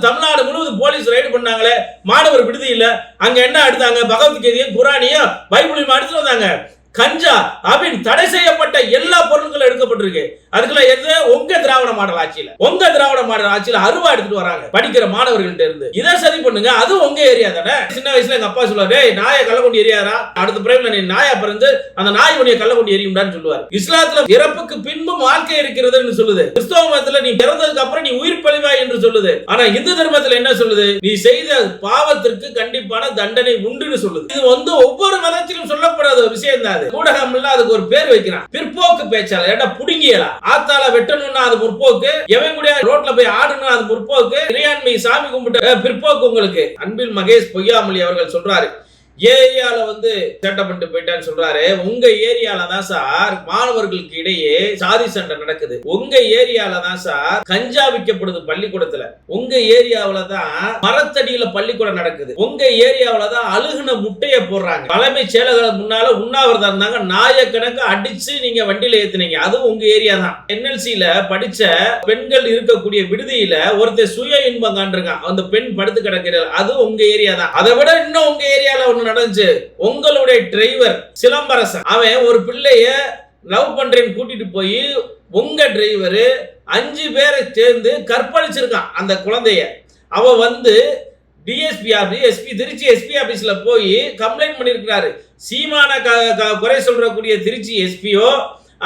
தமிழ்நாடு முழுவதும் police ride பண்ணாங்களே மாணவர் விடுதி இல்ல அங்க என்ன எடுத்தாங்க பகவத்கீதையும் குரானியும் பைபிளையும் எடுத்துட்டு வந்தாங்க. கஞ்சா அப்படின்னு தடை செய்யப்பட்ட எல்லா பொருட்களும் எடுக்கப்பட்டிருக்கு. அதுக்குள்ள எது? உங்க திராவிட மாடல் ஆட்சியில. உங்க திராவிட மாடல் ஆட்சியில அருவா எடுத்துட்டு வராங்க படிக்கிற மாணவர்கள்ட்ட இருந்து. இதை சரி பண்ணுங்க. அது உங்க ஏரியா தானே? சின்ன வயசுல எங்க அப்பா சொல்லுவாரு நாய நாயை கள்ளக்குண்டி ஏரியாரா அடுத்த பிறகு நீ நாயா பிறந்து அந்த நாய் உடைய கள்ளக்குண்டி எரியும்டான்னு சொல்லுவார். இஸ்லாத்துல இறப்புக்கு பின்பும் வாழ்க்கை இருக்கிறதுன்னு சொல்லுது. கிறிஸ்தவ மதத்துல நீ பிறந்ததுக்கு அப்புறம் நீ உயிர் பழிவாய் என்று சொல்லுது. ஆனா இந்து தர்மத்துல என்ன சொல்லுது? நீ செய்த பாவத்திற்கு கண்டிப்பான தண்டனை உண்டுன்னு சொல்லுது. இது வந்து ஒவ்வொரு மதத்திலும் சொல்லப்படாத ஒரு விஷயம் தான் கிடையாது ஊடகம் இல்ல அதுக்கு ஒரு பேர் வைக்கிறான். பிற்போக்கு பேச்சாளர். ஏடா புடுங்கியலா? ஆத்தால வெட்டணும்னா அது முற்போக்கு. எவன் கூட ரோட்ல போய் ஆடணும் அது முற்போக்கு. இறையாண்மை சாமி கும்பிட்டு பிற்போக்கு உங்களுக்கு. அன்பில் மகேஷ் பொய்யாமொழி அவர்கள் சொல்றாரு. ஏரியால வந்து சேட்டை பண்ணிட்டு போயிட்டான்னு சொல்றாரு. உங்க ஏரியால தான் சார் மாணவர்களுக்கு இடையே சாதி சண்டை நடக்குது. உங்க ஏரியால தான் சார் கஞ்சா விற்கப்படுது பள்ளிக்கூடத்துல. உங்க ஏரியாவில தான் மரத்தடியில பள்ளிக்கூடம் நடக்குது. உங்க ஏரியாவில தான் அழுகுன முட்டைய போடுறாங்க. தலைமை செயலகம் முன்னால உண்ணாவிரதம் இருந்தாங்க. நாயக்கணக்கு அடிச்சு நீங்க வண்டியில ஏத்துனீங்க. அதுவும் உங்க ஏரியா தான். என்எல்சியில படிச்ச பெண்கள் இருக்கக்கூடிய விடுதியில ஒருத்தர் சுய இன்பம் காண்டிருக்கான் அந்த பெண் படுத்து கிடக்கிறார் அதுவும் உங்க ஏரியா தான். அதை விட இன்னும் உங்க ஏரியால ஒண்ணு நடந்துச்சு உங்களுடைய டிரைவர் சிலம்பரசன் அவன் ஒரு பிள்ளைய லவ் பண்றேன்னு கூட்டிட்டு போய் உங்க டிரைவரு அஞ்சு பேரை சேர்ந்து கற்பழிச்சிருக்கான் அந்த குழந்தைய. அவ வந்து DSP office SP Trichy SP ஆஃபீஸில் போய் கம்ப்ளைண்ட் பண்ணியிருக்கிறாரு சீமான க- க- குறை சொல்கிறக்கூடிய திருச்சி எஸ்பியோ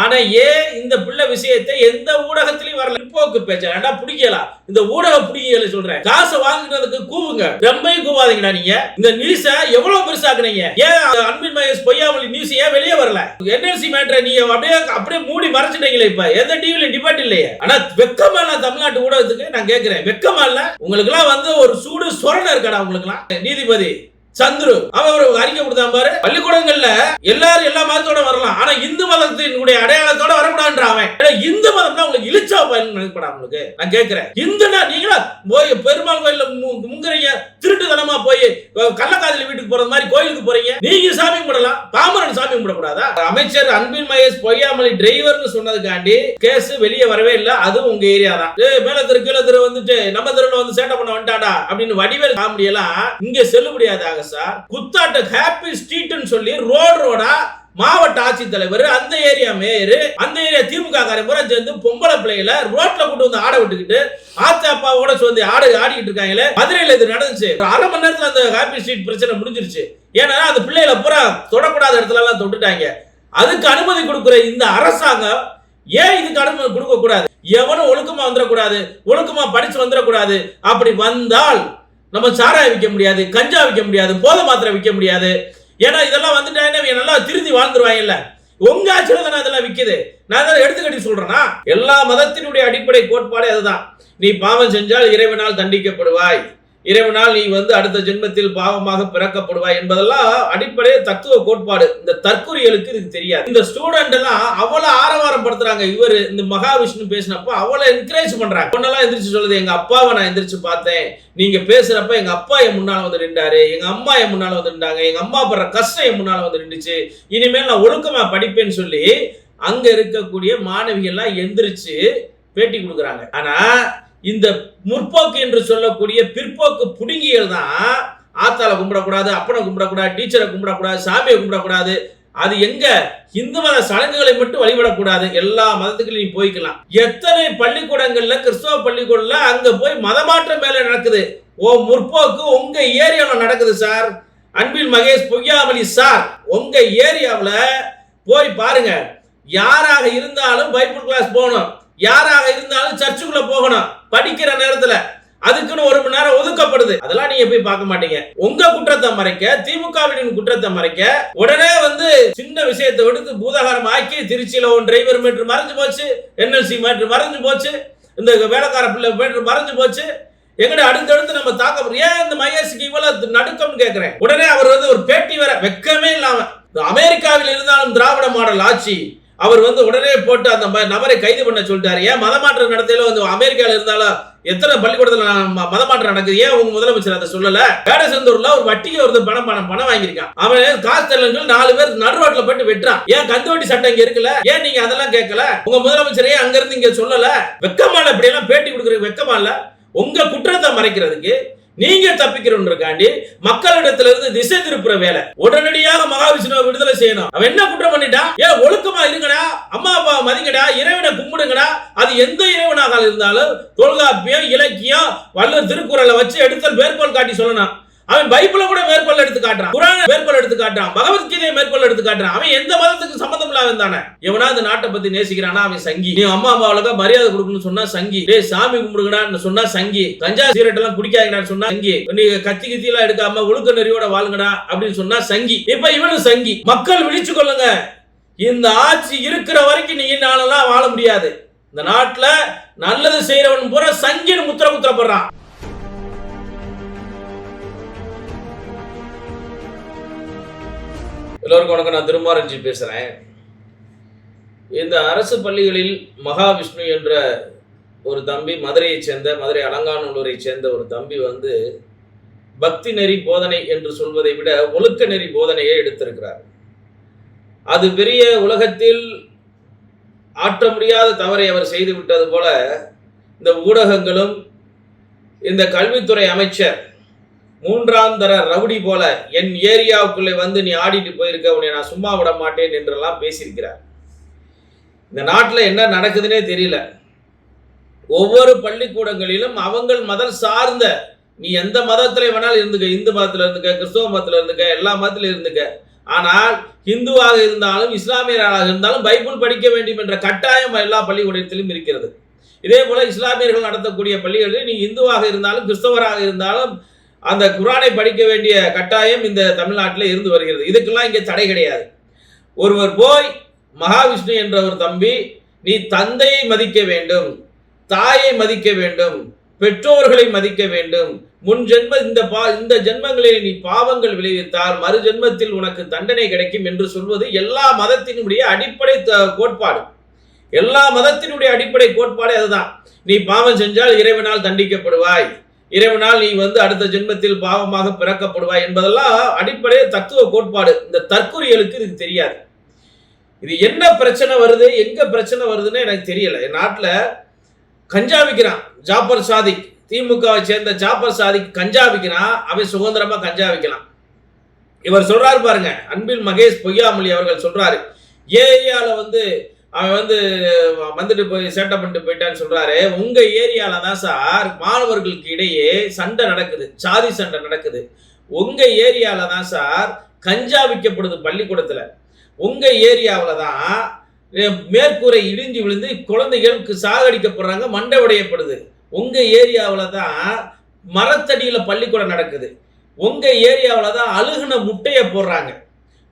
ஆனா ஏன் இந்த பிள்ளை விஷயத்தை எந்த ஊடகத்திலயும் வரல? பிற்போக்கு பேச்சா ஏன்டா பிடிக்கலாம் இந்த ஊடக பிடிக்கல சொல்றேன். காசை வாங்குறதுக்கு கூவுங்க. ரொம்பையும் கூவாதீங்கடா நீங்க. இந்த நியூஸ எவ்வளவு பெருசாக்குனீங்க? ஏன் அன்பின் மகேஷ் பொய்யாமொழி நியூஸ் ஏன் வெளியே வரல? என்எல்சி மேட்டரை நீங்க அப்படியே அப்படியே மூடி மறைச்சிட்டீங்களே இப்ப. எந்த டிவில டிபேட் இல்லையே. ஆனா வெக்கமா இல்ல தமிழ்நாட்டு ஊடகத்துக்கு நான் கேட்கிறேன் வெக்கமா இல்ல உங்களுக்கு எல்லாம் வந்து ஒரு சூடு சொரணை இருக்காடா உங்களுக்கு எல்லாம் நீதிபதி சந்துரு அவன் ஒரு அறிக்கை கொடுத்தான் பாரு. பள்ளிக்கூடங்கள்ல எல்லாரும் எல்லா மதத்தோட வரலாம். ஆனா இந்து மதத்தினுடைய அடையாளத்தோட வரக்கூடாதுன்ற அவன். ஏன்னா இந்து மதம்னா உங்களுக்கு இழிச்சா பயன் உங்களுக்கு. நான் கேட்கிறேன். இந்துனா நீங்களா போய் பெருமாள் கோயில்ல முங்குறீங்க திருட்டுத்தனமா போய் கள்ளக்காதலி வீட்டுக்கு போறது மாதிரி கோயிலுக்கு போறீங்க. நீங்க சாமி கும்பிடலாம். பாமரன் சாமி கும்பிடக்கூடாதா? அமைச்சர் அன்பின் மகேஷ் பொய்யாமலி டிரைவர்னு சொன்னதுக்காண்டி கேஸ் வெளியே வரவே இல்ல. அதுவும் உங்க ஏரியா தான். மேல திரு கீழ திரு வந்துட்டு நம்ம தெருல வந்து சேட்டை பண்ண வந்துட்டாடா அப்படின்னு வடிவேல் காமெடி எல்லாம் இங்க செல்லுபடியாதாக சார். குத்தாட்ட ஹாப்பி ஸ்ட்ரீட்னு சொல்லி ரோடு ரோடா மாவட்ட ஆட்சித்தலைவர் அந்த ஏரியா மேயர் அந்த ஏரியா திமுக காரன் சேர்ந்து பொம்பளை பிள்ளைகளை ரோட்ல கொண்டு வந்து ஆட விட்டுக்கிட்டு ஆத்தா சேர்ந்து ஆடு ஆடிக்கிட்டு இருக்காங்களே மதுரையில் இது நடந்துச்சு. ஒரு அரை மணி நேரத்துல அந்த ஹாப்பி ஸ்ட்ரீட் பிரச்சனை முடிஞ்சிருச்சு. ஏன்னா அந்த பிள்ளைகளை பூரா தொடக்கூடாத இடத்துல எல்லாம் தொட்டுட்டாங்க. அதுக்கு அனுமதி கொடுக்குற இந்த அரசாங்கம் ஏன் இதுக்கு அனுமதி கொடுக்க கூடாது எவனும் ஒழுக்கமா வந்துடக்கூடாது ஒழுக்கமா படிச்சு வந்துடக்கூடாது. அப்படி வந்தால் நம்ம சாராயம் விற்க முடியாது கஞ்சா விற்க முடியாது போதை மாத்திரை விற்க முடியாது. ஏன்னா இதெல்லாம் வந்துட்டாங்கன்னா நல்லா திருந்தி வாழ்ந்துருவாங்கல்ல உங்க ஆட்சியில தான் அதெல்லாம் விக்குது. நான் அதை எடுத்துக்கட்டி சொல்றேன்னா எல்லா மதத்தினுடைய அடிப்படை கோட்பாடு அதுதான். நீ பாவம் செஞ்சால் இறைவனால் தண்டிக்கப்படுவாய். இறைவனால் நீ வந்து அடுத்த ஜென்மத்தில் பாவமாக பிறக்கப்படுவாய் என்பதெல்லாம் அடிப்படை தத்துவ கோட்பாடு. இந்த தற்கொலைகளுக்கு இதுக்கு தெரியாது. இந்த ஸ்டூடெண்ட் எல்லாம் அவ்வளவு ஆரவாரம் படுத்துறாங்க. இவர் இந்த மகாவிஷ்ணு பேசினப்ப அவ்வளவு என்கரேஜ் பண்றாங்க. பொண்ணெல்லாம் எந்திரிச்சு சொல்லுது எங்க அப்பாவை நான் எந்திரிச்சு பார்த்தேன். நீங்க பேசுறப்ப எங்க அப்பா என் முன்னால வந்து நின்றாரு. எங்க அம்மா என் முன்னால வந்து நின்றாங்க. எங்க அம்மா படுற கஷ்டம் என் முன்னால வந்து நின்றுச்சு. இனிமேல் நான் ஒழுக்கமா படிப்பேன்னு சொல்லி அங்க இருக்கக்கூடிய மாணவிகள்லாம் எந்திரிச்சு பேட்டி கொடுக்குறாங்க. ஆனா இந்த முற்போக்கு என்று சொல்லக்கூடிய பிற்போக்கு புடுங்கிகள் தான் ஆத்தால கும்பிடக்கூடாது அப்பனை கும்பிடக்கூடாது டீச்சரை கும்பிடக்கூடாது சாமியை கும்பிடக்கூடாது. அது எங்க? இந்து மத சடங்குகளை மட்டும் வழிபடக்கூடாது. எல்லா மதத்துக்கும் போய்க்கலாம். எத்தனை பள்ளிக்கூடங்கள்ல கிறிஸ்தவ பள்ளிக்கூடல அங்க போய் மதமாற்றம் மேல நடக்குது. ஓ முற்போக்கு உங்க ஏரியாவில் நடக்குது சார். அன்பில் மகேஷ் பொய்யாமலி சார். உங்க ஏரியாவில் போய் பாருங்க. யாராக இருந்தாலும் பைபிள் கிளாஸ் போகணும். யாராக இருந்தாலும் சர்ச்சுக்குள்ள போகணும் படிக்கிற நேரத்துல. அதுக்குன்னு ஒரு மணி நேரம் ஒதுக்கப்படுது. அதெல்லாம் நீங்க போய் பார்க்க மாட்டீங்க. உங்க குற்றத்தை மறைக்க திமுகவின் குற்றத்தை மறைக்க உடனே வந்து சின்ன விஷயத்தை விடுத்து பூதாகாரம் ஆக்கி திருச்சியில ஒரு டிரைவர் மீட்டர் மறைஞ்சு போச்சு என்எல்சி மீட்டர் மறைஞ்சு போச்சு இந்த வேலைக்கார பிள்ளை மீட்டர் மறைஞ்சு போச்சு எங்கட அடுத்தடுத்து நம்ம தாக்க ஏன் இந்த மகேஷுக்கு இவ்வளவு நடுக்கம்னு கேக்குறேன்? உடனே அவர் வந்து ஒரு பேட்டி வர வெக்கமே இல்லாம அமெரிக்காவில் இருந்தாலும் திராவிட மாடல் ஆட்சி அவர் வந்து உடனே போட்டு அந்த நபரை கைது பண்ண சொல்லிட்டாரு. ஏன் மதமாற்றம் நடத்தையில வந்து அமெரிக்கால இருந்தாலும் எத்தனை பள்ளிக்கூடத்துல ம- மதமாற்றம் நடக்குது? ஏன் உங்க முதலமைச்சர் அதை சொல்லல? வேடசந்தூர்ல ஒரு வட்டிக்கு ஒரு பணம் பணம் பணம் வாங்கியிருக்கான். அவன் காசு தெரியலன்னு நாலு பேர் நடு போட்டு வெட்டுறான். ஏன் கந்து வட்டி சட்டம் இங்க இருக்குல்ல? ஏன் நீங்க அதெல்லாம் கேட்கல? உங்க முதலமைச்சரே அங்க இருந்து இங்க சொல்லல. வெக்கமான இப்படி எல்லாம் பேட்டி கொடுக்குற வெக்கமா இல்ல? உங்க குற்றத்தை மறைக்கிறதுக்கு நீங்க தப்பிக்கிறோன்றக்காண்டி மக்களிடத்திலிருந்து திசை திருப்புற வேலை. உடனடியாக மகாவிஷ்ணுவை விடுதலை செய்யணும். அவன் என்ன குற்றம் பண்ணிட்டான்? ஏன் ஒழுக்கமா இருங்கடா. அம்மா அப்பா மதிங்கடா. இறைவனை கும்பிடுங்கடா. அது எந்த இறைவனாக இருந்தாலும் தொல்காப்பியம் இலக்கியம் வள்ளுவர் திருக்குறளை வச்சு எடுத்தல் மேற்கோள் காட்டி சொல்லணும். அவன் பைபிள கூட மேற்கொள்ள எடுத்து காட்டுறான். குரான மேற்கொள்ள எடுத்து காட்டுறான். பகவத்கீதையை மேற்கொள்ள எடுத்து காட்டுறான். அவன் எந்த மதத்துக்கு சம்பந்தம் இல்லாத தானே? எவனா அந்த நாட்டை பத்தி நேசிக்கிறானா அவன் சங்கி. நீ அம்மா அம்மாவுக்கு மரியாதை கொடுக்கணும்னு சொன்னா சங்கி. டேய் சாமி கும்பிடுங்கடான்னு சொன்னா சங்கி. கஞ்சா சீரட் எல்லாம் குடிக்காதீங்கடான்னு சொன்னா சங்கி. நீங்க கத்தி கத்தி எல்லாம் எடுக்காம ஒழுக்க நெறியோட வாழுங்கடா அப்படின்னு சொன்னா சங்கி. இப்ப இவனும் சங்கி. மக்கள் விழிச்சு கொள்ளுங்க. இந்த ஆட்சி இருக்கிற வரைக்கும் நீ நாளெல்லாம் வாழ முடியாது. இந்த நாட்டுல நல்லது செய்யறவன் பூரா சங்கின்னு முத்திர குத்திரப்படுறான் எல்லோருக்கும் வணக்கம். நான் திருமாரஞ்சி பேசுகிறேன் இந்த அரசு பள்ளிகளில் மகாவிஷ்ணு என்ற ஒரு தம்பி மதுரையைச் சேர்ந்த மதுரை அலங்காநல்லூரைச் சேர்ந்த ஒரு தம்பி வந்து பக்தி நெறி போதனை என்று சொல்வதை விட ஒழுக்க நெறி போதனையை எடுத்திருக்கிறார். அது பெரிய உலகத்தில் ஆற்ற முடியாத தவறை அவர் செய்து விட்டது போல இந்த ஊடகங்களும் இந்த கல்வித்துறை அமைச்சர் மூன்றாம் தர ரவுடி போல என் ஏரியாவுக்குள்ளே வந்து நீ ஆடிட்டு போயிருக்க உன்னை நான் சும்மா விட மாட்டேன் என்றெல்லாம் பேசியிருக்கிறார். இந்த நாட்டில் என்ன நடக்குதுன்னே தெரியல. ஒவ்வொரு பள்ளிக்கூடங்களிலும் அவங்கள் மதம் சார்ந்த நீ எந்த மதத்தில் வேணாலும் இருந்துக்க இந்து மதத்தில் இருந்துக்க கிறிஸ்தவ மதத்தில் இருந்துக்க எல்லா மதத்துல இருந்துக்க. ஆனால் ஹிந்துவாக இருந்தாலும் இஸ்லாமியராக இருந்தாலும் பைபிள் படிக்க வேண்டும் என்ற கட்டாயம் எல்லா பள்ளிக்கூடத்திலும் இருக்கிறது. இதே போல இஸ்லாமியர்கள் நடத்தக்கூடிய பள்ளிகளில் நீ இந்துவாக இருந்தாலும் கிறிஸ்தவராக இருந்தாலும் அந்த குரானை படிக்க வேண்டிய கட்டாயம் இந்த தமிழ்நாட்டில் இருந்து வருகிறது. இதுக்கெல்லாம் இங்கே தடை கிடையாது. ஒருவர் போய் மகாவிஷ்ணு என்ற ஒரு தம்பி நீ தந்தையை மதிக்க வேண்டும் தாயை மதிக்க வேண்டும் பெற்றோர்களை மதிக்க வேண்டும் முன் ஜென்ம இந்த பா இந்த ஜென்மங்களில் நீ பாவங்கள் விளைவித்தால் மறு ஜென்மத்தில் உனக்கு தண்டனை கிடைக்கும் என்று சொல்வது எல்லா மதத்தினுடைய அடிப்படை த- கோட்பாடு. எல்லா மதத்தினுடைய அடிப்படை கோட்பாடு அதுதான். நீ பாவம் செஞ்சால் இறைவனால் தண்டிக்கப்படுவாய். இறைவனால் நீ வந்து அடுத்த ஜென்மத்தில் பாவமாக பிறக்கப்படுவாய் என்பதெல்லாம் அடிப்படை தத்துவ கோட்பாடு. இந்த தற்கொலைகளுக்கு இதுக்கு தெரியாது. இது என்ன பிரச்சனை வருது எங்க பிரச்சனை வருதுன்னு எனக்கு தெரியல. என் நாட்டில் கஞ்சா விற்கிறான் ஜாபர் சாதிக். திமுகவை சேர்ந்த ஜாபர் சாதிக் கஞ்சா விற்கிறான் அவன் சுதந்திரமா கஞ்சா விற்கலாம் இவர் சொல்றாரு பாருங்க அன்பில் மகேஷ் பொய்யாமொழி அவர்கள் சொல்றாரு ஏஐயால வந்து அவன் வந்து வந்துட்டு போய் சேட்டை பண்ணிட்டு போயிட்டான்னு சொல்றாரு. உங்க ஏரியால தான் சார் மாணவர்களுக்கு இடையே சண்டை நடக்குது. சாதி சண்டை நடக்குது. உங்க ஏரியால தான் சார் கஞ்சா விற்கப்படுது பள்ளிக்கூடத்துல. உங்க ஏரியாவில தான் மேற்கூரை இடிஞ்சு விழுந்து குழந்தைகளுக்கு சாகடிக்கப்படுறாங்க மண்டை உடையப்படுது உங்க ஏரியாவில் தான் மரத்தடியில் பள்ளிக்கூடம் நடக்குது. உங்க ஏரியாவில் தான் அழுகுன முட்டையை போடுறாங்க.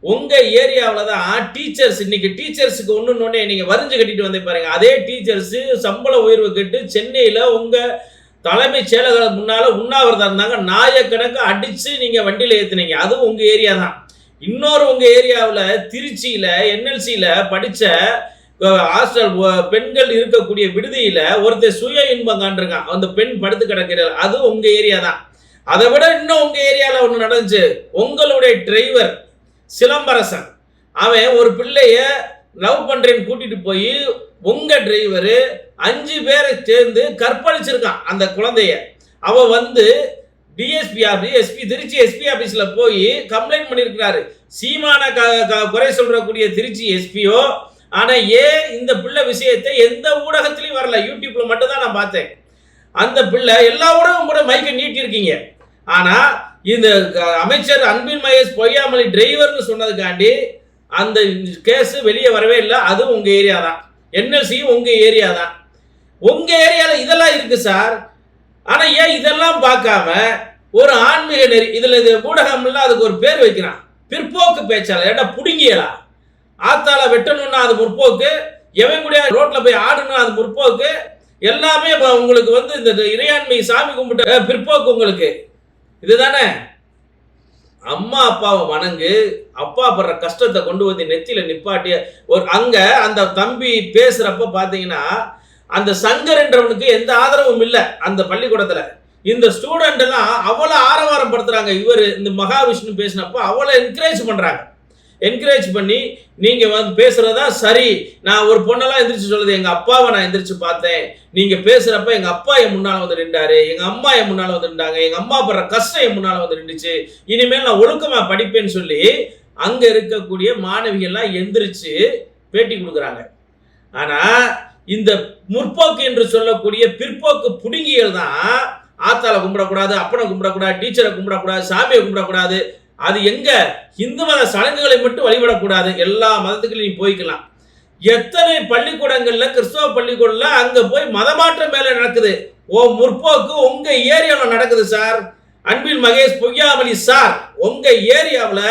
உங்கள் ஏரியாவில் தான் டீச்சர்ஸ் இன்னைக்கு டீச்சர்ஸுக்கு ஒன்று நீங்கள் வரிஞ்சு கட்டிட்டு வந்து பாருங்க. அதே டீச்சர்ஸு சம்பள உயர்வு கேட்டு சென்னையில் உங்கள் தலைமைச் செயலகம் முன்னால் உண்ணாவிரதம் இருந்தாங்க. நாயக்கணக்கு அடித்து நீங்கள் வண்டியில் ஏற்றுனீங்க அதுவும் உங்கள் ஏரியா தான். இன்னொரு உங்கள் ஏரியாவில் திருச்சியில் என்எல்சியில் படித்த ஹாஸ்டல் பெண்கள் இருக்கக்கூடிய விடுதியில் ஒருத்தர் சுய இன்பம் காண்டிருக்கான் அந்த பெண் படுத்து கிடக்கிறார் அது உங்கள் ஏரியா தான். அதை விட இன்னும் உங்கள் ஏரியாவில் ஒன்று நடந்துச்சு. உங்களுடைய டிரைவர் சிலம்பரசன். அவன் ஒரு பிள்ளைய லவ் பண்ணுறேன்னு கூட்டிகிட்டு போய் உங்கள் டிரைவரு அஞ்சு பேரை சேர்ந்து கற்பழிச்சிருக்கான் அந்த குழந்தைய. அவன் வந்து DSP office SP Trichy SP ஆஃபீஸில் போய் கம்ப்ளைண்ட் பண்ணியிருக்கிறாரு சீமான க- க- குறை சொல்கிறக்கூடிய திருச்சி எஸ்பியோ ஆனால் ஏன் இந்த பிள்ளை விஷயத்தை எந்த ஊடகத்திலையும் வரல யூடியூப்பில் மட்டும்தான் நான் பார்த்தேன். அந்த பிள்ளை எல்லா ஊடகம் கூட மைக்கை நீட்டியிருக்கீங்க ஆனா இந்த க- அமைச்சர் அன்பின் மகேஷ் பொய்யாமலை டிரைவர்னு சொன்னதுக்காண்டி அந்த கேஸ் வெளியே வரவே இல்லை. அதுவும் உங்க ஏரியா தான். என்எல்சியும் உங்க ஏரியா தான். உங்க ஏரியால இதெல்லாம் இருக்கு சார். ஆனா ஏன் இதெல்லாம் பார்க்காம ஒரு ஆன்மீக நெறி இதுல இது ஊடகம்ல அதுக்கு ஒரு பேர் வைக்கிறான். பிற்போக்கு பேச்சாளர் ஏடா புடுங்கியலா ஆத்தால வெட்டணும்னா அது முற்போக்கு எவன் கூட ரோட்ல போய் ஆடணும் அது முற்போக்கு. எல்லாமே உங்களுக்கு வந்து இந்த இறையாண்மை சாமி கும்பிட்ட பிற்போக்கு உங்களுக்கு. இதுதானே? அம்மா அப்பாவை வணங்கு அப்பா படுற கஷ்டத்தை கொண்டு வந்து நெத்தியில நிப்பாட்டி ஒரு அங்க அந்த தம்பி பேசுறப்ப பாத்தீங்கன்னா அந்த சங்கர்ன்றவனுக்கு எந்த ஆதரவும் இல்லை அந்த பள்ளிக்கூடத்துல. இந்த ஸ்டூடெண்ட் எல்லாம் அவ்வளோ ஆரவாரம் படுத்துறாங்க. இவர் இந்த மகாவிஷ்ணு பேசினப்போ அவ்வளோ என்கரேஜ் பண்றாங்க. என்கரேஜ் பண்ணி நீங்கள் வந்து பேசுகிறதா சரி. நான் ஒரு பொண்ணெல்லாம் எந்திரிச்சு சொல்லுது எங்கள் அப்பாவை நான் எந்திரிச்சு பார்த்தேன். நீங்கள் பேசுகிறப்ப எங்கள் அப்பா என் முன்னால் வந்து நின்றாரு. எங்கள் அம்மா என் முன்னால் வந்து நின்றாங்க. எங்கள் அம்மா படுற கஷ்டம் என் முன்னால் வந்து நின்றுச்சு. இனிமேல் நான் ஒழுக்கமாக படிப்பேன்னு சொல்லி அங்கே இருக்கக்கூடிய மாணவிகள்லாம் எந்திரிச்சு பேட்டி கொடுக்குறாங்க. ஆனால் இந்த முற்போக்கு என்று சொல்லக்கூடிய பிற்போக்கு புடுங்கிகள் தான் ஆத்தால கும்பிடக்கூடாது அப்பனை கும்பிடக்கூடாது டீச்சரை கும்பிடக்கூடாது சாமியை கும்பிடக்கூடாது அது எங்க? இந்து மத சடங்குகளை மட்டும் வழிபடக்கூடாது. எல்லா மதத்துக்கும் நீ போய்க்கலாம். எத்தனை பள்ளிக்கூடங்கள்ல கிறிஸ்தவ பள்ளிக்கூடல அங்க போய் மதமாற்றம் மேல நடக்குது. ஓ முற்போக்கு உங்க ஏரியாவில் நடக்குது சார். அன்பில் மகேஷ் பொய்யாமலி சார். உங்க ஏரியாவில்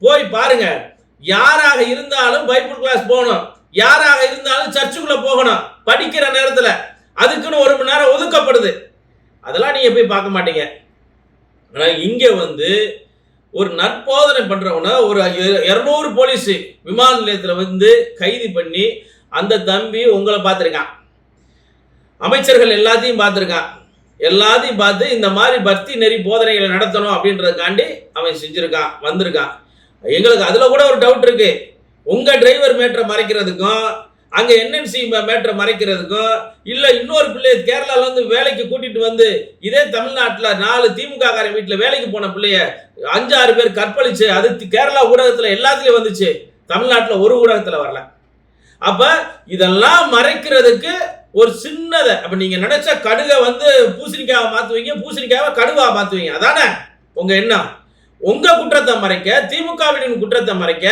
போய் பாருங்க. யாராக இருந்தாலும் பைபிள் கிளாஸ் போகணும். யாராக இருந்தாலும் சர்ச்சுக்குள்ள போகணும். படிக்கிற நேரத்தில். அதுக்குன்னு ஒரு மணி நேரம் ஒதுக்கப்படுது. அதெல்லாம் நீங்க போய் பார்க்க மாட்டீங்க. ஆனால் இங்க வந்து ஒரு நற்போதனை பண்றவன ஒரு இரநூறு போலீஸ் விமான நிலையத்தில் வந்து கைது பண்ணி அந்த தம்பி உங்களை பார்த்துருக்கான். அமைச்சர்கள் எல்லாத்தையும் பார்த்துருக்கான். எல்லாத்தையும் பார்த்து இந்த மாதிரி பக்தி நெறி போதனைகளை நடத்தணும் அப்படின்றதுக்காண்டி அவன் செஞ்சுருக்கான் வந்திருக்கான். எங்களுக்கு அதில் கூட ஒரு டவுட் இருக்கு. உங்கள் டிரைவர் மேட்டரை மறைக்கிறதுக்கும் அங்கே என்என்சி மேட்டரை மறைக்கிறதுக்கோ இல்லை இன்னொரு பிள்ளைய கேரளாவிலேருந்து வேலைக்கு கூட்டிகிட்டு வந்து இதே தமிழ்நாட்டில் நாலு திமுக காரன் வீட்டில் வேலைக்கு போன பிள்ளைய அஞ்சு ஆறு பேர் கற்பழிச்சு அது கேரளா ஊடகத்தில் எல்லாத்துலேயும் வந்துச்சு. தமிழ்நாட்டில் ஒரு ஊடகத்தில் வரல. அப்போ இதெல்லாம் மறைக்கிறதுக்கு ஒரு சின்னதை அப்போ நீங்கள் நினச்ச கடுகை வந்து பூசணிக்காவை மாற்றுவீங்க பூசணிக்காவை கடுவாக மாற்றுவீங்க அதானே? உங்கள் எண்ணம். உங்கள் குற்றத்தை மறைக்க திமுகவின் குற்றத்தை மறைக்க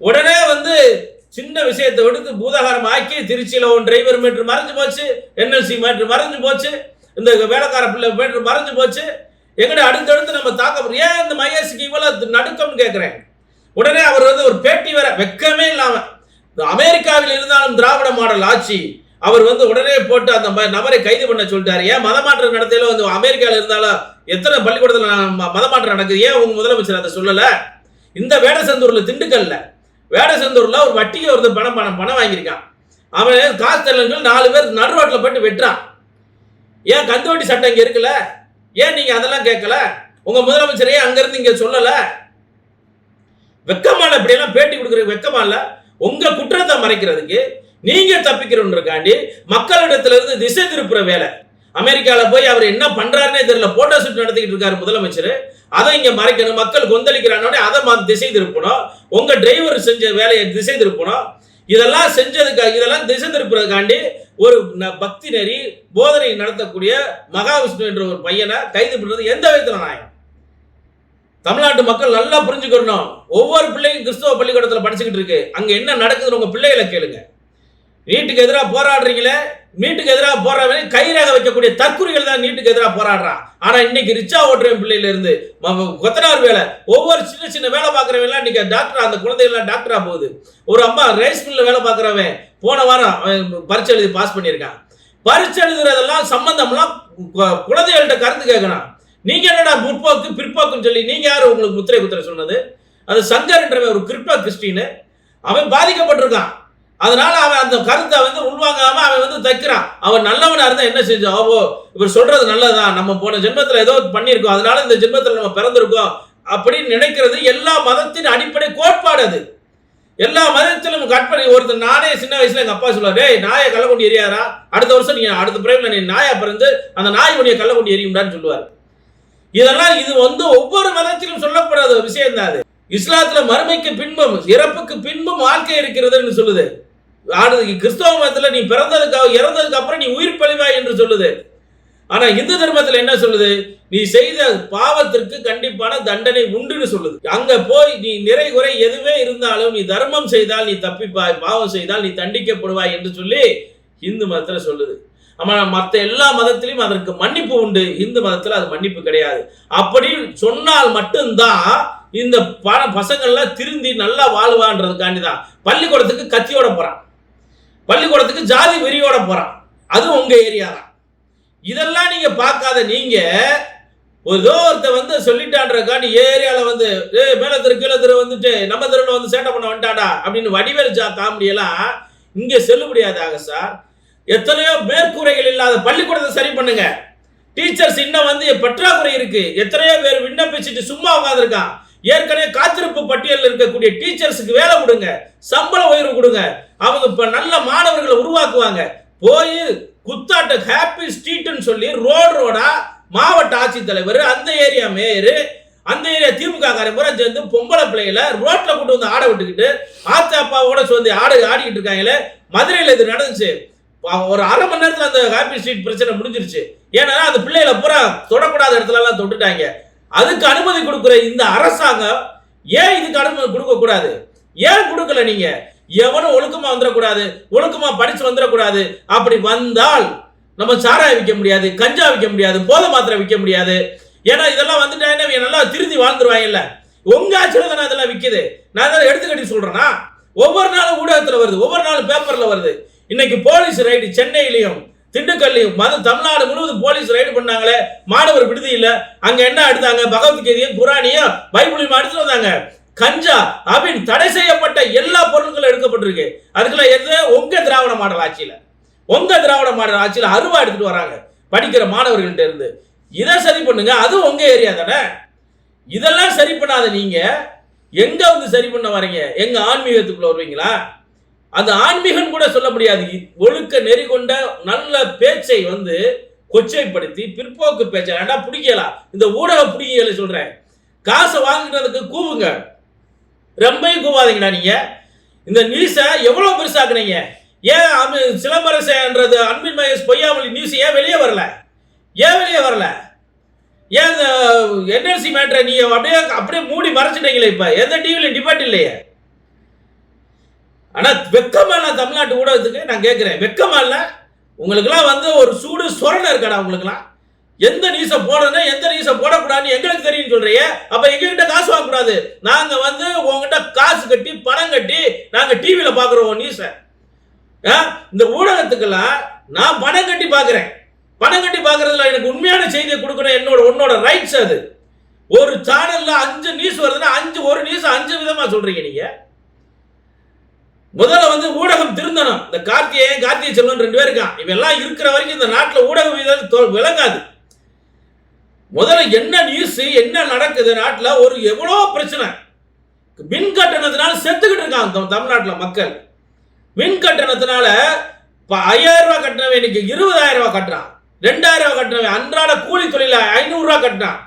உடனே வந்து சின்ன விஷயத்தை விடுத்து பூதாகாரம் ஆக்கி திருச்சியில் ஒன் டிரைவர் மீட்டர் மறைஞ்சு போச்சு என்எல்சி மீட்டர் மறைஞ்சு போச்சு இந்த வேலைக்கார பிள்ளை மீட்டர் மறைஞ்சு போச்சு. எங்கட அடுத்தடுத்து நம்ம தாக்க ஏன் இந்த மகேஷுக்கு இவ்வளவு நடுக்கம்னு கேட்குறேன் உடனே அவர் வந்து ஒரு பேட்டி வேற வெக்கமே இல்லாமல் இந்த அமெரிக்காவில் இருந்தாலும் திராவிட மாடல் ஆட்சி அவர் வந்து உடனே போட்டு அந்த நபரை கைது பண்ண சொல்லிட்டாரு. ஏன் மதமாற்றம் நடத்தையில வந்து அமெரிக்காவில் இருந்தாலும் எத்தனை பள்ளிக்கூடத்தில் ம- மதமாற்றம் நடக்குது? ஏன் உங்க முதலமைச்சர் அதை சொல்லலை? இந்த வேடசந்தூரில் திண்டுக்கல்ல வேடசந்தூர்ல ஒரு வட்டிக்கு ஒருத்தர் பணம் பணம் பணம் வாங்கியிருக்கான். அவன் காசு தெரியலன்னு நாலு பேர் நடு போட்டு வெட்டுறான். ஏன் கந்து வட்டி சட்டம் இங்கே இருக்குல்ல ஏன் நீங்க அதெல்லாம் கேட்கல? உங்க முதலமைச்சரையே அங்கேருந்து அங்க சொல்லலை இங்க சொல்லல. வெக்கமா இப்படி எல்லாம் பேட்டி கொடுக்குற வெக்கமா இல்ல. உங்க குற்றத்தை மறைக்கிறதுக்கு நீங்க தப்பிக்கிறோன்றக்காண்டி மக்களிடத்துல இருந்து திசை திருப்புற வேலை. அமெரிக்காவில் போய் அவர் என்ன பண்றாருன்னே தெரியல. போட்டோ ஷூட் நடத்திக்கிட்டு இருக்காரு முதலமைச்சர். அதை இங்கே மறைக்கணும். மக்கள் கொந்தளிக்கிறானோட அதை திசை திருப்பணும் உங்கள் டிரைவர் செஞ்ச வேலையை திசை திருப்பணும் இதெல்லாம் செஞ்சதுக்காக இதெல்லாம் திசை திருப்புறதுக்காண்டி ஒரு ந- பக்தி நெறி போதனை நடத்தக்கூடிய மகாவிஷ்ணு என்ற ஒரு பையனை கைது பண்ணுறது எந்த விதத்தில் நியாயம்? தமிழ்நாட்டு மக்கள் நல்லா புரிஞ்சுக்கணும். ஒவ்வொரு பிள்ளையும் கிறிஸ்தவ பள்ளிக்கூடத்தில் படிச்சுக்கிட்டு இருக்கு. அங்கே என்ன நடக்குதுன்னு உங்கள் பிள்ளைகளை கேளுங்க. நீட்டுக்கு எதிராக போராடுறீங்களே? நீட்டுக்கு எதிராக போராடுறவங்க கைராக வைக்கக்கூடிய தற்குறிகள் தான் நீட்டுக்கு எதிராக போராடுறான் ஆனால் இன்னைக்கு ரிச்சா ஓட்டுறவன் பிள்ளையில இருந்து கொத்தனார் வேலை ஒவ்வொரு சின்ன சின்ன வேலை பார்க்குறவங்க இன்னைக்கு டாக்டர் அந்த குழந்தைகள்லாம் டாக்டரா போகுது. ஒரு அம்மா ரைஸ் மில்ல வேலை பார்க்குறவன் போன வாரம் அவன் பரீட்சை எழுதி பாஸ் பண்ணியிருக்கான். பரீட்சை எழுதுறதெல்லாம் சம்பந்தம்லாம் குழந்தைகள்கிட்ட கருத்து கேட்கணும் நீங்க என்னடா முற்போக்கு பிற்போக்குன்னு சொல்லி நீங்க யாரு உங்களுக்கு முத்திரை குத்திரை சொன்னது? அது சங்கர்ன்றவன் ஒரு கிறிஸ்டோ கிறிஸ்டின் அவன் பாதிக்கப்பட்டிருக்கான். அதனால அவன் அந்த கருத்தை வந்து உள்வாங்காம அவன் வந்து தைக்கிறான். அவன் நல்லவனா இருந்தா என்ன செஞ்சான் ஓ இவர் சொல்றது நல்லதான் நம்ம போன ஜென்மத்துல ஏதோ பண்ணியிருக்கோம். அதனால இந்த ஜென்மத்துல நம்ம பிறந்திருக்கோம் அப்படின்னு நினைக்கிறது எல்லா மதத்தின் அடிப்படை கோட்பாடு அது. எல்லா மதத்திலும் கற்பனை. ஒருத்தர் நானே சின்ன வயசுல எங்க அப்பா சொல்லுவாரு டேய் நாயை கள்ளக்குண்டி எரியாரா அடுத்த வருஷம் நீ அடுத்த பிறவில நீ நாயா பிறந்து அந்த நாய் உடைய கள்ளக்குண்டி எரியும்டான்னு சொல்லுவார். இதெல்லாம் இது வந்து ஒவ்வொரு மதத்திலும் சொல்லப்படாத ஒரு விஷயம் தான் அது. இஸ்லாத்துல மறுமைக்கு பின்பும் இறப்புக்கு பின்பும் வாழ்க்கை இருக்கிறதுன்னு சொல்லுது. அடுத்து கிறிஸ்தவ மதத்தில் நீ பிறந்ததுக்கு இறந்ததுக்கு அப்புறம் நீ உயிர் பழிவாய் என்று சொல்லுது. ஆனா இந்து தர்மத்தில் என்ன சொல்லுது? நீ செய்த பாவத்திற்கு கண்டிப்பான தண்டனை உண்டுன்னு சொல்லுது. அங்க போய் நீ நிறை குறை எதுவே இருந்தாலும் நீ தர்மம் செய்தால் நீ தப்பிப்பாய் பாவம் செய்தால் நீ தண்டிக்கப்படுவாய் என்று சொல்லி இந்து மதத்தில் சொல்லுது. ஆமா மற்ற எல்லா மதத்திலையும் அதற்கு மன்னிப்பு உண்டு. இந்து மதத்தில் அது மன்னிப்பு கிடையாது. அப்படி சொன்னால் மட்டும்தான் இந்த பசங்கள்லாம் திருந்தி நல்லா வாழ்வான்றதுக்காண்டி தான் பள்ளிக்கூடத்துக்கு கத்தியோட போறான். பள்ளிக்கூடத்துக்கு ஜாதி வெறியோட போகிறான் அதுவும் உங்கள் ஏரியா தான் இதெல்லாம் நீங்கள் பார்க்காத நீங்கள் ஒரு ஏதோ ஒருத்தன் வந்து சொல்லிட்டான்றக்காண்டி ஏரியாவில் வந்து ஏ மேலே தெரு கீழே தெரு வந்துட்டு நம்ம தெருவில் வந்து சேட்டை பண்ண வந்துட்டாடா அப்படின்னு வடிவேல் ஜா காமெடி இங்கே இங்க செல்லுபடியாதாக சார். எத்தனையோ மேற்கூரைகள் இல்லாத பள்ளிக்கூடத்தை சரி பண்ணுங்க. டீச்சர்ஸ் இன்னும் வந்து பற்றாக்குறை இருக்கு. எத்தனையோ பேர் விண்ணப்பிச்சுட்டு சும்மா உட்காந்துருக்கான் ஏற்கனவே காத்திருப்பு பட்டியலில் இருக்கக்கூடிய டீச்சர்ஸுக்கு வேலை கொடுங்க சம்பள உயர்வு கொடுங்க அவங்க இப்போ நல்ல மாணவர்களை உருவாக்குவாங்க. போய் குத்தாட்ட ஹாப்பி ஸ்ட்ரீட்னு சொல்லி ரோடு ரோடா மாவட்ட ஆட்சித்தலைவர் அந்த ஏரியா மேயரு அந்த ஏரியா திமுக காரன் பூரா சேர்ந்து பொம்பளை பிள்ளைகளை ரோட்ல கொண்டு வந்து ஆட விட்டுக்கிட்டு ஆத்தா அப்பாவோட சேர்ந்து ஆடு ஆடிக்கிட்டு இருக்காங்களே மதுரையில் இது நடந்துச்சு. ஒரு அரை மணி நேரத்தில் அந்த ஹாப்பி ஸ்ட்ரீட் பிரச்சனை முடிஞ்சிருச்சு. ஏன்னா அந்த பிள்ளைகளை பூரா தொடக்கூடாத இடத்துலலாம் தொட்டுட்டாங்க. அதுக்கு அனுமதி கொடுக்குற இந்த அரசாங்கம் ஏன் இதுக்கு அனுமதி கொடுக்க கூடாது? ஏன் கொடுக்கல நீங்க? எவனும் ஒழுக்கமா வந்துடக்கூடாது ஒழுக்கமா படிச்சு வந்துடக்கூடாது. அப்படி வந்தால் நம்ம சாராயம் விற்க முடியாது கஞ்சா விற்க முடியாது போதை மாத்திரை விற்க முடியாது. ஏன்னா இதெல்லாம் வந்துட்டாங்கன்னா நல்லா திருந்தி வாழ்ந்துருவாங்கல்ல. உங்க ஆட்சியில் தானே அதெல்லாம் விற்கிது நான் அதெல்லாம் எடுத்துக்கட்டி சொல்றேன்னா ஒவ்வொரு நாளும் ஊடகத்துல வருது ஒவ்வொரு நாளும் பேப்பர்ல வருது. இன்னைக்கு போலீஸ் ரைடு சென்னையிலையும் திண்டுக்கல்லையும் மத தமிழ்நாடு முழுவதும் போலீஸ் ரைடு பண்ணாங்களே மாணவர் விடுதி இல்ல. அங்க என்ன எடுத்தாங்க பகவத்கீதையும் குரானியும் பைபிளையும் எடுத்துட்டு வந்தாங்க. கஞ்சா அப்படின்னு தடை செய்யப்பட்ட எல்லா பொருட்களும் எடுக்கப்பட்டிருக்கு. அதுக்கெல்லாம் எது? உங்க திராவிட மாடல் ஆட்சியில. உங்க திராவிட மாடல் ஆட்சியில அருவா எடுத்துட்டு வராங்க. படிக்கிற மாணவர்கள்ட்ட இருந்து. இதை சரி பண்ணுங்க. அதுவும் உங்க ஏரியா தானே? இதெல்லாம் சரி பண்ணாத நீங்க எங்க வந்து சரி பண்ண வரீங்க எங்க ஆன்மீகத்துக்குள்ள வருவீங்களா? அந்த ஆன்மீகம் கூட சொல்ல முடியாது. ஒழுக்க நெறி கொண்ட நல்ல பேச்சை வந்து கொச்சைப்படுத்தி பிற்போக்கு பேச்சை ஏன்டா பிடிக்கலாம் இந்த ஊடக பிடிக்கல சொல்றேன். காசை வாங்குறதுக்கு கூவுங்க. ரொம்பவும் கூவாதீங்கடா நீங்க. இந்த நியூஸை எவ்வளோ பெருசாக்குனீங்க ஏன் அமி- சிலம்பரசன்றது அன்பின் மகேஷ் பொய்யாமொழி நியூஸ் ஏன் வெளியே வரல? ஏன் வெளியே வரல? ஏன் இந்த என்எல்சி மேட்ரை நீ அப்படியே அப்படியே மூடி மறைச்சிட்டீங்களே இப்போ? எந்த டிவிலையும் டிபேட் இல்லையே. ஆனால் வெக்கமா இல்ல தமிழ்நாட்டு ஊடகத்துக்கு? நான் கேட்குறேன் வெக்கமா இல்ல உங்களுக்குலாம் வந்து ஒரு சூடு சொரணை இருக்காடா உங்களுக்குலாம் எந்த நியூஸை போடணும் எந்த நியூஸை போடக்கூடாதுன்னு எங்களுக்கு தெரியும் சொல்றியே. அப்ப எங்ககிட்ட காசு வாங்கக்கூடாது. நாங்க வந்து உங்ககிட்ட காசு கட்டி பணம் கட்டி நாங்க டிவியில பாக்குறோம் நியூஸை இந்த ஊடகத்துக்கெல்லாம் நான் பணம் கட்டி பார்க்குறேன் பணம் கட்டி பாக்குறதுல எனக்கு உண்மையான செய்தியை கொடுக்கணும். என்னோட உன்னோட ரைட்ஸ் அது. ஒரு சேனல்ல அஞ்சு நியூஸ் வருதுன்னா அஞ்சு ஒரு நியூஸ் அஞ்சு விதமா சொல்றீங்க நீங்க. முதல்ல வந்து ஊடகம் திருந்தணும். இந்த கார்த்திகேயன் கார்த்திகை செல்வன் ரெண்டு பேர் இருக்கான். இவெல்லாம் இருக்கிற வரைக்கும் இந்த நாட்டில் ஊடகம் வீதம் விளங்காது. முதல்ல என்ன நியூஸ் என்ன நடக்குது நாட்டில்? ஒரு எவ்வளோ பிரச்சனை? மின் கட்டணத்தினால செத்துக்கிட்டு இருக்காங்க தம்- மக்கள். மின் கட்டணத்தினால இப்போ ஐயாயிரம் ரூபா கட்டினவன் இன்னைக்கு இருபதாயிரம் ரூபா கட்டுறான். ரெண்டாயிரம் ரூபா கட்டினவன் அன்றாட கூலி தொழில ஐநூறுரூவா கட்டினான் கட்டுறான்.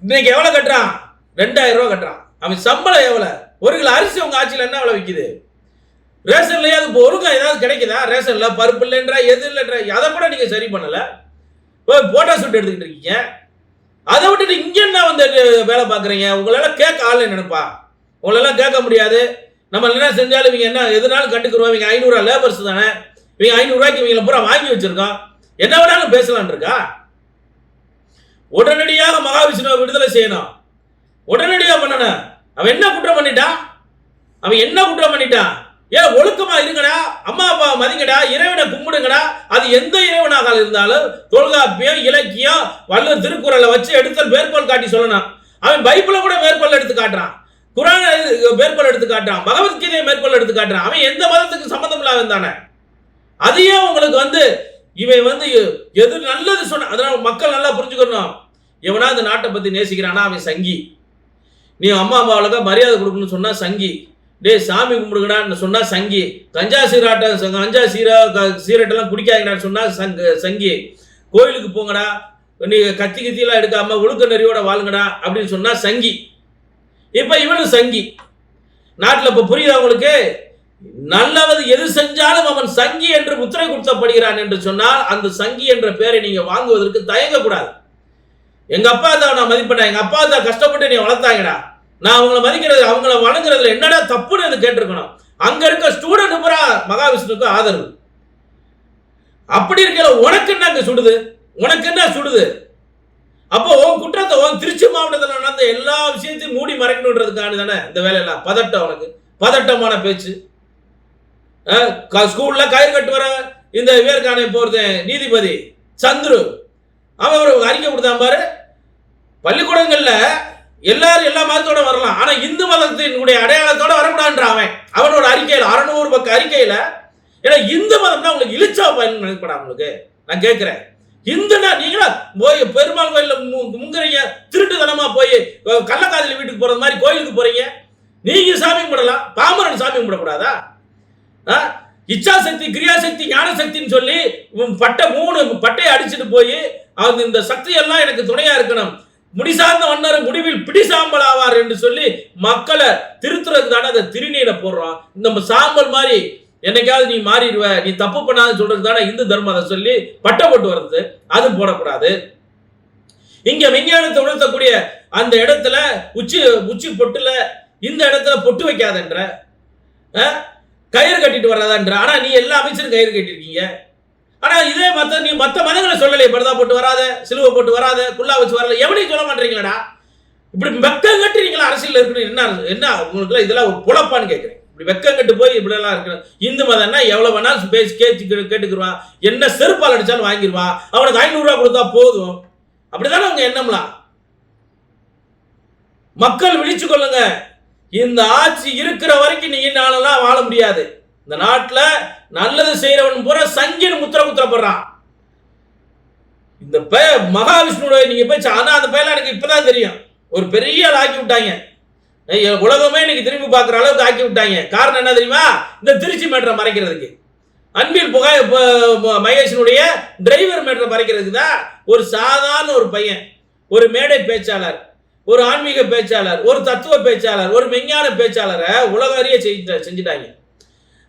இன்னைக்கு எவ்வளோ கட்டுறான்? ரெண்டாயிரம் ரூபா கட்டுறான். அவன் சம்பளம் எவ்வளோ ஒரு கிலோ அரிசி உங்க ஆட்சியில் என்ன அவ்வளோ விற்கிது ரேஷன்லயே அது இப்போ ஏதாவது கிடைக்குதா? ரேஷன்ல பருப்பு இல்லைன்றா எது இல்லைன்றா அதை கூட நீங்க சரி பண்ணல. போட்டோ ஷூட் எடுத்துக்கிட்டு இருக்கீங்க. அதை விட்டுட்டு இங்க என்ன வந்து வேலை பார்க்குறீங்க? உங்களால் கேட்க ஆள் நினைப்பா. உங்களெல்லாம் கேட்க முடியாது. நம்ம என்ன செஞ்சாலும் இவங்க என்ன எதுனாலும் கண்டுக்குருவோம் இவங்க ஐநூறுரூவா லேபர்ஸ் தானே. இவங்க ஐநூறுரூவாய்க்கு இவங்களை பூரா வாங்கி வச்சிருக்கோம். என்ன வேணாலும் பேசலான் இருக்கா? உடனடியாக மகாவிஷ்ணுவை விடுதலை செய்யணும். உடனடியாக பண்ணணும். அவன் என்ன குற்றம் பண்ணிட்டான் அவன் என்ன குற்றம் பண்ணிட்டான் ஏன் ஒழுக்கமா இருங்கடா. அம்மா அப்பா மதிங்கடா. இறைவனை கும்பிடுங்கடா. அது எந்த இறைவனாக இருந்தாலும் தொல்காப்பியம் இலக்கியம் வள்ளுவர் திருக்குறளை வச்சு எடுத்தல் மேற்கோள் காட்டி சொல்லணும். அவன் பைபிளை கூட மேற்கோள் எடுத்து காட்டுறான். குரான் மேற்கோள் எடுத்து காட்டுறான். பகவத்கீதையை மேற்கோள் எடுத்து காட்டுறான். அவன் எந்த மதத்துக்கு சம்மந்தம் இல்லாத தானே. அதையே உங்களுக்கு வந்து இவன் வந்து எது நல்லது சொன்ன அதனால மக்கள் நல்லா புரிஞ்சுக்கணும். இவனா இந்த நாட்டை பத்தி நேசிக்கிறானா? அவன் சங்கி. நீ அம்மா அப்பாவுக்கு மரியாதை கொடுக்கணும்னு சொன்னால் சங்கி. டேய் சாமி கும்பிடுங்கடான்னு சொன்னால் சங்கி. கஞ்சா சீராட்டம் கஞ்சா சீரா க- சீரட்டெல்லாம் குடிக்காதீங்கடான்னு சொன்னால் சங்க சங்கி. கோயிலுக்கு போங்கடா. நீங்கள் கத்தி கத்தியெல்லாம் எடுக்காமல் ஒழுக்க நெறியோட வாழுங்கடா அப்படின்னு சொன்னால் சங்கி. இப்போ இவனும் சங்கி. நாட்டில் இப்போ புரியுது அவங்களுக்கு நல்லவது எது செஞ்சாலும் அவன் சங்கி என்று முத்திரை கொடுத்தப்படுகிறான் என்று சொன்னால் அந்த சங்கி என்ற பெயரை நீங்கள் வாங்குவதற்கு தயங்கக்கூடாது. எங்க அப்பா தான் நான் மதிப்பேன் எங்க அப்பா தான் கஷ்டப்பட்டு நீ வளர்த்தாங்கடா. நான் அவங்கள மதிக்கிறது அவங்கள வணங்குறதுல என்னடா தப்புன்னு அது கேட்டிருக்கணும். அங்க இருக்க ஸ்டூடெண்ட் பூரா மகாவிஷ்ணுக்கு ஆதரவு. அப்படி இருக்கல உனக்கு என்ன அங்க சுடுது? உனக்கு என்ன சுடுது? அப்போ உன் குற்றத்தை உன் திருச்சி மாவட்டத்தில் நடந்த எல்லா விஷயத்தையும் மூடி மறைக்கணுன்றதுக்கான தானே இந்த வேலையெல்லாம். பதட்டம் உனக்கு. பதட்டமான பேச்சு. க- ஸ்கூல்ல கயிறு கட்டு வர இந்த விவேர்கானை போறது நீதிபதி சந்துரு. அவன் ஒரு அறிக்கை கொடுத்தான் பாரு. பள்ளிக்கூடங்களில் எல்லாரும் எல்லா மதத்தோட வரலாம். ஆனா இந்து மதத்தினுடைய அடையாளத்தோட வரக்கூடாதுன்ற அவன். அவனோட அறிக்கையில் அறநூறு பக்க அறிக்கையில ஏன்னா இந்து மதம் தான் உங்களுக்கு இழிச்சா பயன் நினைப்படா உங்களுக்கு. நான் கேட்கிறேன் இந்துனா நீங்களா போய் பெருமாள் கோயில்ல முங்குறீங்க திருட்டுத்தனமா போய் கள்ளக்காதலி வீட்டுக்கு போறது மாதிரி கோயிலுக்கு போறீங்க. நீங்க சாமி கும்பிடலாம். பாமரன் சாமி கும்பிடக்கூடாதா? ஆ? இச்சாசக்தி கிரியாசக்தி ஞானசக்தின்னு சொல்லி பட்டை மூணு பட்டையை அடிச்சுட்டு போய் அது இந்த சக்தி எல்லாம் எனக்கு துணையா இருக்கணும். முடிசார்ந்த மன்னர் முடிவில் பிடிசாம்பல் ஆவார் என்று சொல்லி மக்களை திருத்துறதுக்கு தானே அந்த திருநீரை போடுறோம் நம்ம சாம்பல் மாதிரி என்னைக்காவது நீ மாறிடுவ நீ தப்பு பண்ணாதுன்னு சொல்றது தானே இந்து தர்மம் அதை சொல்லி பட்டை போட்டு வர்றது. அது போடக்கூடாது. இங்க விஞ்ஞானத்தை உணர்த்தக்கூடிய அந்த இடத்துல உச்சி உச்சி பொட்டுல இந்த இடத்துல பொட்டு வைக்காதன்ற ஆ? கயிறு கட்டிட்டு வர்றதான்ற. ஆனா நீ எல்லா அமைச்சரும் கயிறு கட்டிருக்கீங்க ஆனால் இதே மத்த நீ மற்ற மதங்களை சொல்லலை. பரதா போட்டு வராத சிலுவை போட்டு வராத குல்லா வச்சு வரல. எவனையும் சொல்ல மாட்டீங்களடா. இப்படி வெக்கம் கட்டுறீங்களா அரசியல் இருக்கணும். என்ன என்ன உங்களுக்கு இதெல்லாம் ஒரு புலப்பான்னு கேட்குறேன். இப்படி வெக்கம் கட்டு போய் இப்படி எல்லாம் இருக்கணும் இந்து மதம்னா எவ்வளோ வேணாலும் பேசி கேட்டு கேட்டுக்குருவான் என்ன செருப்பால் அடித்தாலும் வாங்கிடுவான் அவனுக்கு ஐநூறுரூவா கொடுத்தா போதும். அப்படிதானே அவங்க எண்ணம்லாம்? மக்கள் விழிச்சு கொள்ளுங்க. இந்த ஆட்சி இருக்கிற வரைக்கும் நீங்க நாளெல்லாம் வாழ முடியாது. இந்த நாட்டில் நல்லது செய்கிறவன் பூரா சங்கின் முத்திர குத்திரப்படுறான். இந்த பே மகாவிஷ்ணுடைய நீங்கள் போய் ஆனால் அந்த பேர்லாம் எனக்கு இப்போ தான் தெரியும். ஒரு பெரிய ஆள் ஆக்கி விட்டாங்க. உலகமே இன்னைக்கு திரும்பி பார்க்குற அளவுக்கு ஆக்கி விட்டாங்க. காரணம் என்ன தெரியுமா? இந்த திருச்சி மேட்டரை மறைக்கிறதுக்கு. அன்பில் புகா மகேஷனுடைய டிரைவர் மேட்டரை மறைக்கிறதுக்கு தான் ஒரு சாதாரண ஒரு பையன் ஒரு மேடை பேச்சாளர் ஒரு ஆன்மீக பேச்சாளர் ஒரு தத்துவ பேச்சாளர் ஒரு விஞ்ஞான பேச்சாளரை உலக அறிய செஞ்சிட்டாங்க செஞ்சுட்டாங்க.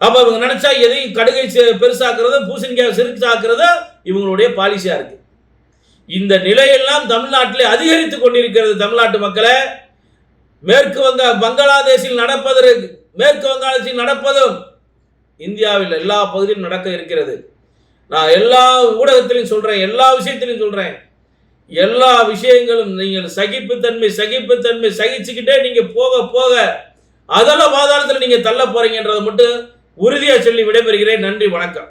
அப்போ இவங்க நினச்சா எதையும் கடுகை செ- பெருசாக்குறது பூசணிக்காய் சிறுசாக்குறது இவங்களுடைய பாலிசியாக இருக்கு. இந்த நிலையெல்லாம் தமிழ்நாட்டிலே அதிகரித்து கொண்டிருக்கிறது தமிழ்நாட்டு மக்களை. மேற்கு வங்க பங்களாதேஷில் நடப்பதற்கு மேற்கு வங்காளத்தில் நடப்பதும் இந்தியாவில் எல்லா பகுதியிலும் நடக்க இருக்கிறது. நான் எல்லா ஊடகத்திலையும் சொல்கிறேன் எல்லா விஷயத்திலையும் சொல்கிறேன் எல்லா விஷயங்களும் நீங்கள் சகிப்புத்தன்மை சகிப்புத்தன்மை சகிச்சுக்கிட்டே நீங்கள் போக போக அதெல்லாம் பாதாளத்தில் நீங்கள் தள்ள போகிறீங்கன்றது மட்டும் உறுதியாக சொல்லி விடைபெறுகிறேன். நன்றி வணக்கம்.